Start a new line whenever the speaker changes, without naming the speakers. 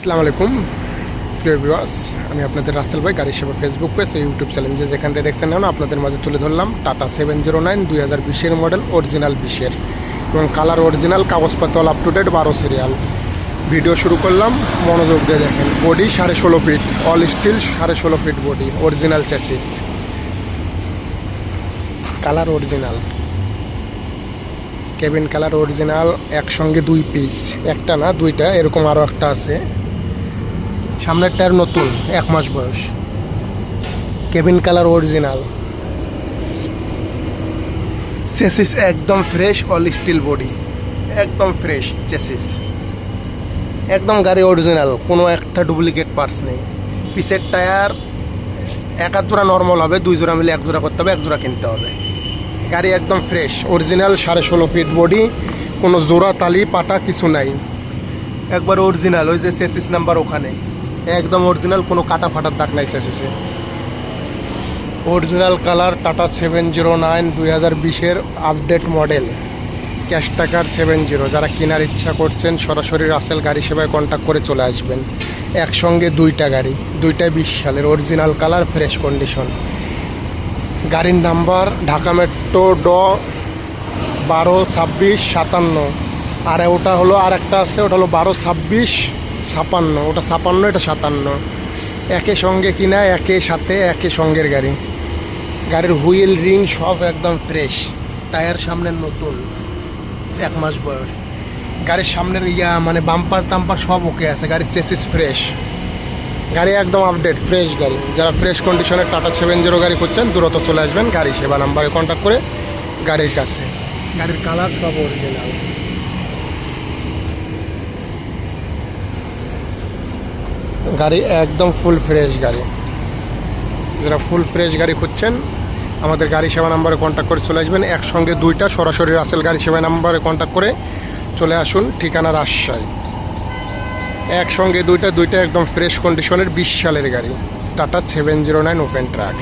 আসসালামু আলাইকুম। প্রিয় ভিউয়ার্স, আমি আপনাদের রাসেল ভাই, গাড়ি সেবা ফেসবুক পেজ ইউটিউব চ্যানেল যেখান থেকে দেখছেন না আপনাদের মাঝে তুলে ধরলাম টাটা সেভেন জিরো নাইন দুই হাজার বিশের মডেল অরিজিনাল বিশের এবং কালার অরিজিনাল কাগজপত্র আপ টু ডেট বারো সিরিয়াল ভিডিও শুরু করলাম, মনোযোগ দিয়ে দেখেন বডি সাড়ে ষোলো ফিট অল স্টিল সাড়ে ষোলো feet body original chassis colour original cabin colour original একসঙ্গে দুই পিস একটা না, দুইটা, এরকম আরও একটা আছে। সামনের টায়ার নতুন, এক মাস বয়স। Cabin colour original. চেসিস একদম ফ্রেশ, অল স্টিল বডি। একদম ফ্রেশ চেসিস। একদম গাড়ি অরিজিনাল, কোনো একটা ডুপ্লিকেট পার্টস নেই। পিসের টায়ার, এক জোড়া নর্মাল হবে, দুই জোড়া মিলে এক জোড়া করতে হবে, এক জোড়া কিনতে হবে। গাড়ি একদম ফ্রেশ, অরিজিনাল সাড়ে ষোলো ফিট বডি কোনো জোড়া তালি, পাটা কিছু নাই। একবার অরিজিনাল, ওই যে চেসিস নাম্বার ওখানে। একদম অরিজিনাল কোনো কাটা ফাটার দাগ নাই চেসিসে original colour Tata seven zero nine দুই হাজার বিশের আপডেট মডেল ক্যাশ টাকার সেভেন জিরো যারা কেনার ইচ্ছা করছেন, সরাসরি রাসেল গাড়ি সেবায় কন্ট্যাক্ট করে চলে আসবেন। একসঙ্গে দুইটা গাড়ি, দুইটাই বিশ সালের অরিজিনাল কালার ফ্রেশ কন্ডিশন গাড়ির নাম্বার ঢাকা মেট্রো ড বারো ছাব্বিশ সাতান্ন। আর ওটা হলো আর একটা আছে, ওটা হলো বারো ছাব্বিশ ছাপান্ন, ওটা ছাপান্ন, এটা সাতান্ন। একে সঙ্গে কিনা, একে সাথে, একে সঙ্গের গাড়ি। গাড়ির হুইল, রিং সব একদম ফ্রেশ। টায়ার সামনের নতুন, এক মাস বয়স। গাড়ির সামনের ইয়া মানে বাম্পার টাম্পার সব ওকে আছে, গাড়ির চেসিস ফ্রেশ। গাড়ি একদম আপডেট ফ্রেশ গাড়ি। যারা ফ্রেশ কন্ডিশনের টাটা সেভেন জিরো গাড়ি করছেন দ্রুত চলে আসবেন গাড়ি সেবা নাম্বারে কন্ট্যাক্ট করে গাড়ির কাছে। গাড়ির কালার সব অরিজিনাল গাড়ি একদম ফুল ফ্রেশ গাড়ি। যারা ফুল ফ্রেশ গাড়ি খুঁজছেন, আমাদের গাড়ি সেবা নাম্বারে কন্ট্যাক্ট করে চলে আসবেন। একসঙ্গে দুইটা সরাসরি রাসেল গাড়ি সেবা নাম্বারে কন্ট্যাক্ট করে চলে আসুন ঠিকানা রাজশাহী। একসঙ্গে দুইটা দুইটা একদম ফ্রেশ কন্ডিশনের বিশ সালের গাড়ি, Tata seven zero nine open truck